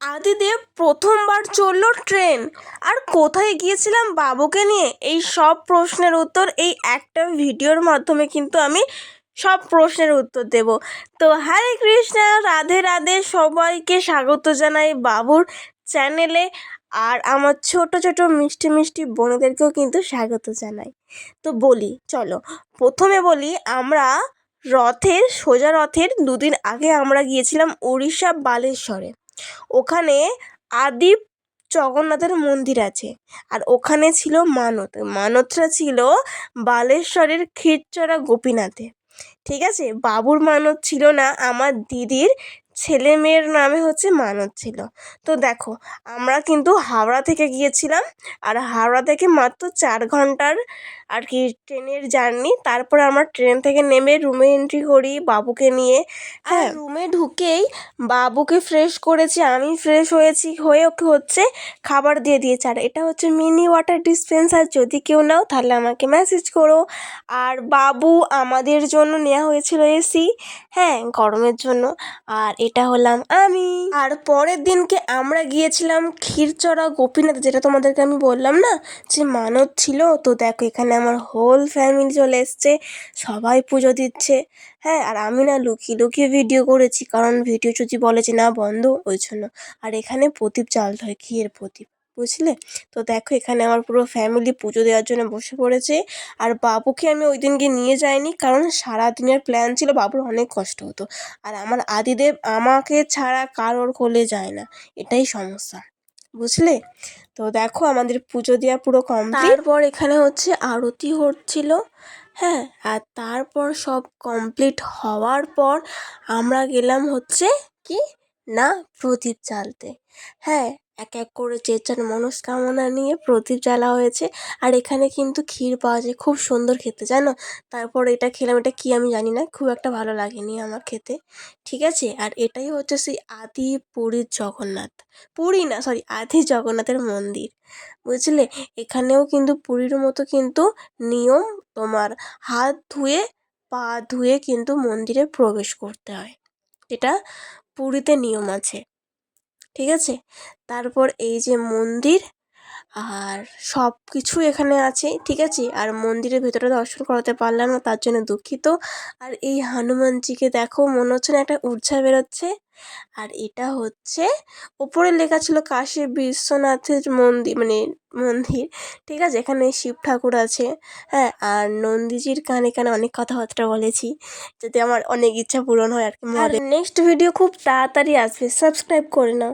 আদিদেব প্রথমবার চলল ট্রেন। আর কোথায় গিয়েছিলাম বাবুকে নিয়ে? এই সব প্রশ্নের উত্তর এই একটা ভিডিওর মাধ্যমে কিন্তু আমি সব প্রশ্নের উত্তর দেব। তো হরে কৃষ্ণা, রাধে রাধে সবাইকে স্বাগত জানাই বাবুর চ্যানেলে। আর আমার ছোট ছোট মিষ্টি মিষ্টি বোনেদেরকেও কিন্তু স্বাগত জানাই। তো বলি, চলো, প্রথমে বলি, আমরা রথের, সোজা রথের দুদিন আগে আমরা গিয়েছিলাম উড়িষ্যা বালেশ্বরে। ওখানে আদি জগন্নাথের মন্দির আছে। আর ওখানে ছিল মানত। মানতটা ছিল বালেশ্বরের ক্ষীরচড়া গোপীনাথে। ঠিক আছে? বাবুর মানত ছিল না আমার দিদির ছেলে মেয়ের নামে হচ্ছে মানত ছিল। তো দেখো আমরা কিন্তু হাওড়া থেকে গিয়েছিলাম আর হাওড়া থেকে মাত্র চার ঘণ্টার আর কি ট্রেনের জার্নি। তারপরে আমরা ট্রেন থেকে নেমে রুমে এন্ট্রি করি বাবুকে নিয়ে। হ্যাঁ। রুমে ঢুকেই বাবুকে ফ্রেশ করেছি আমি ফ্রেশ হয়েছি হয়ে ওকে হচ্ছে খাবার দিয়ে দিয়েছে। আর এটা হচ্ছে মিনি ওয়াটার ডিসপেন্সার যদি কেউ নাও তাহলে আমাকে মেসেজ করো। আর বাবু আমাদের জন্য নেওয়া হয়েছিল এসি হ্যাঁ গরমের জন্য। আর এটা হলাম আমি। আর পরের দিনকে আমরা গিয়েছিলাম ক্ষীরচড়া গোপীনাথ, যেটা তোমাদেরকে আমি বললাম না? যে মানত ছিল। তো দেখো, এখানে আমার হোল ফ্যামিলি চলে এসছে। সবাই পুজো দিচ্ছে। হ্যাঁ আর আমি না লুকিয়ে লুকিয়ে ভিডিও করেছি। কারণ ভিডিও যদি বলে যে না বন্ধ, ওই জন্য। আর এখানে প্রদীপ জ্বালতে হয় ক্ষীর প্রদীপ। বুঝলে? তো দেখো এখানে আমার পুরো ফ্যামিলি পুজো দেওয়ার জন্য বসে পড়েছে। আর বাবুকে আমি ওই দিনকে নিয়ে যাইনি কারণ সারা দিনের প্ল্যান ছিল, বাবুর অনেক কষ্ট হতো। আর আমার আদিদেব আমাকে ছাড়া কারোর কোলে যায় না, এটাই সমস্যা, বুঝলে? তো দেখো আমাদের পুজো দেওয়া পুরো কমপ্লিট তারপর এখানে হচ্ছে আরতি হচ্ছিল হ্যাঁ? আর তারপর সব কমপ্লিট হওয়ার পর আমরা গেলাম হচ্ছে কি? না প্রদীপ জ্বালতে। হ্যাঁ এক এক করে যে যার মনস্কামনা নিয়ে প্রদীপ জ্বালা হয়েছে। আর এখানে কিন্তু ক্ষীর পাওয়া যায়, খুব সুন্দর খেতে, জানো? তারপর এটা খেলাম, এটা কি আমি জানি না, খুব একটা ভালো লাগেনি আমার খেতে। ঠিক আছে? আর এটাই হচ্ছে সেই আদি পুরীর জগন্নাথ। পুরী না সরি আদি জগন্নাথের মন্দির। বুঝলে? এখানেও কিন্তু পুরীর মতো কিন্তু নিয়ম, তোমার হাত ধুয়ে, পা ধুয়ে কিন্তু মন্দিরে প্রবেশ করতে হয়। এটা পুরীতে নিয়ম আছে। ঠিক আছে? তারপর এই যে মন্দির আর সব কিছু এখানে আছে ঠিক আছে? আর মন্দিরের ভেতরে দর্শন করাতে পারলাম না তার জন্য দুঃখিত। আর এই হনুমানজিকে দেখো মনে হচ্ছে না একটা উর্জা বেরোচ্ছে। আর এটা হচ্ছে ওপরে লেখা ছিল কাশী বিশ্বনাথের মন্দির মানে মন্দির ঠিক আছে? এখানে শিব ঠাকুর আছে হ্যাঁ? আর নন্দীজির কানে কানে অনেক কথাবার্তা বলেছি যাতে আমার অনেক ইচ্ছা পূরণ হয় আর কি। নেক্সট ভিডিও খুব তাড়াতাড়ি আসবে সাবস্ক্রাইব করে নাও।